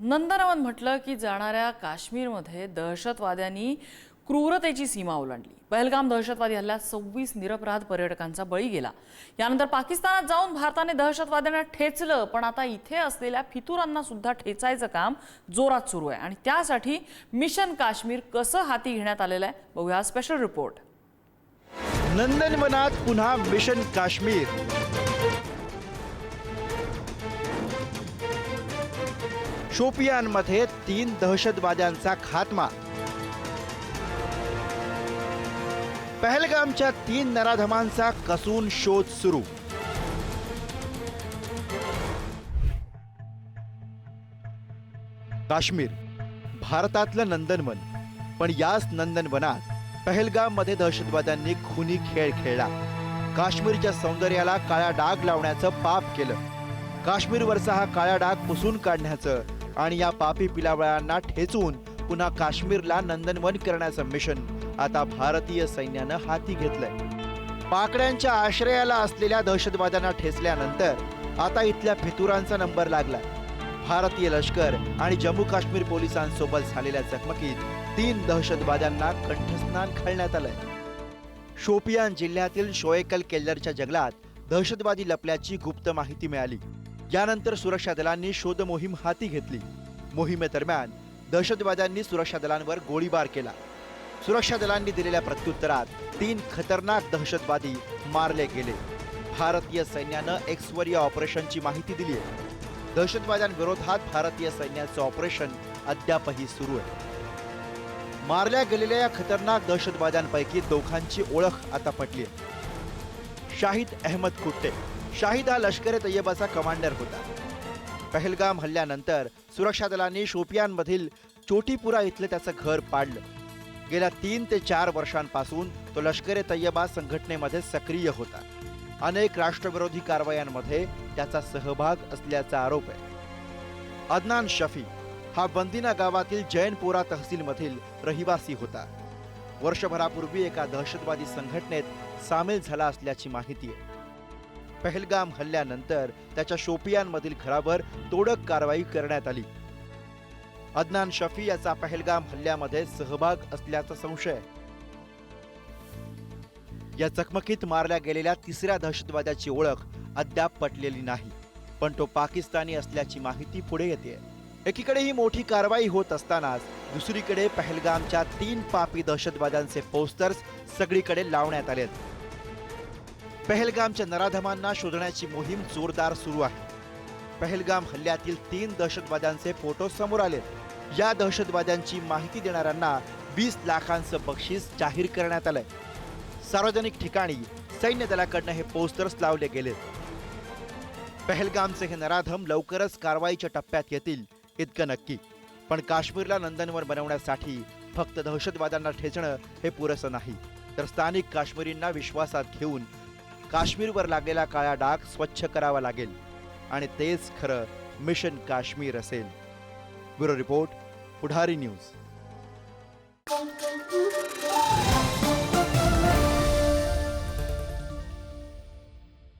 नंदनवन म्हटलं की जाणाऱ्या काश्मीरमध्ये दहशतवाद्यांनी क्रूरतेची सीमा ओलांडली. पहलगाम दहशतवादी हल्ल्यात सव्वीस निरपराध पर्यटकांचा बळी गेला. यानंतर पाकिस्तानात जाऊन भारताने दहशतवाद्यांना ठेचलं पण आता इथे असलेल्या फितुरांना सुद्धा ठेचायचं काम जोरात सुरू आहे. आणि त्यासाठी मिशन काश्मीर कसं हाती घेण्यात आलेलं आहे बघूया स्पेशल रिपोर्ट नंदनवनात पुन्हा मिशन काश्मीर. शोपियानमध्ये तीन दहशतवाद्यांचा खात्मा. पहलगामच्या तीन नराधमांचा कसून शोध सुरू. काश्मीर भारतातलं नंदनवन पण याच नंदनवनात पहलगाममध्ये दहशतवाद्यांनी खुनी खेळ खेळला. काश्मीरच्या सौंदर्याला काळा डाग लावण्याचं पाप केलं. काश्मीरवरचा हा काळा डाग पुसून काढण्याचं आणि या पापी पिलावळांना ठेचून पुन्हा काश्मीरला नंदनवन करण्याचं मिशन. आता भारतीय सैन्यानं हाती घेतलंय. पाकड्यांच्या आश्रयाला असलेल्या दहशतवाद्यांना ठेचल्यानंतर आता इथल्या फितुरांचा नंबर लागलाय. भारतीय लष्कर आणि जम्मू काश्मीर पोलिसांसोबत झालेल्या चकमकीत तीन दहशतवाद्यांना कंठस्नान घालण्यात आलंय. शोपियान जिल्ह्यातील शोएकल केल्लरच्या जंगलात दहशतवादी लपल्याची गुप्त माहिती मिळाली. यानंतर सुरक्षा दलांनी शोध मोहीम हाती घेतली. मोहिमेदरम्यान दहशतवाद्यांनी सुरक्षा दलांवर गोळीबार केला. सुरक्षा दलांनी दिलेल्या प्रत्युत्तरात तीन खतरनाक दहशतवादी मारले गेले. भारतीय सैन्यानं एक्सवर ऑपरेशनची माहिती दिली आहे. दहशतवाद्यांविरोधात भारतीय सैन्याचं ऑपरेशन अद्यापही सुरू आहे. मारल्या गेलेल्या या खतरनाक दहशतवाद्यांपैकी दोघांची ओळख आता पटली आहे. शाहिद अहमद कुट्टे शाहिद हा लष्कर ए तय्यबाचा कमांडर होता. पहलगाम हल्ल्यानंतर सुरक्षा दलांनी शोपियानमधील चोटीपुरा इथलं त्याचं घर पाडलं. गेल्या तीन ते चार वर्षांपासून तो लष्कर ए तय्यबा संघटनेमध्ये सक्रिय होता. अनेक राष्ट्रविरोधी कारवायांमध्ये त्याचा सहभाग असल्याचा आरोप आहे. अदनान शफी हा बंदिना गावातील जैनपोरा तहसीलमधील रहिवासी होता. वर्षभरापूर्वी एका दहशतवादी संघटनेत सामील झाला असल्याची माहिती आहे. पहलगाम हल्ल्यानंतर त्याच्या शोपियानमधील घरावर तोडक कारवाई करण्यात आली. अदनान शफी याचा पहलगाम हल्ल्यामध्ये सहभाग असल्याचा संशय. या चकमकीत मारल्या गेलेल्या तिसऱ्या दहशतवाद्याची ओळख अद्याप पटलेली नाही पण तो पाकिस्तानी असल्याची माहिती पुढे येते. एकीकडे ही मोठी कारवाई होत असतानाच दुसरीकडे पहलगामच्या तीन पापी दहशतवाद्यांचे पोस्टर्स सगळीकडे लावण्यात आलेत. पहलगामच्या नराधमांना शोधण्याची मोहीम जोरदार सुरू आहे. पहलगाम हल्ल्यातील तीन दहशतवाद्यांचे फोटो समोर आले या दहशतवाद्यांची माहिती देणाऱ्यांना वीस लाखांचं बक्षीस जाहीर करण्यात आलंय. सार्वजनिक ठिकाणी सैन्य दलाकडनं हे पोस्टर्स लावले गेलेत. पहलगामचे हे नराधम लवकरच कारवाईच्या टप्प्यात येतील इतकं नक्की. पण काश्मीरला नंदनवर बनवण्यासाठी फक्त दहशतवाद्यांना ठेचणं हे पुरेसं नाही. तर स्थानिक काश्मीरींना विश्वासात घेऊन काश्मीरवर लागलेला काळा डाग स्वच्छ करावा लागेल. आणि तेच खरं मिशन काश्मीर असेल. Bureau report Pudhari news.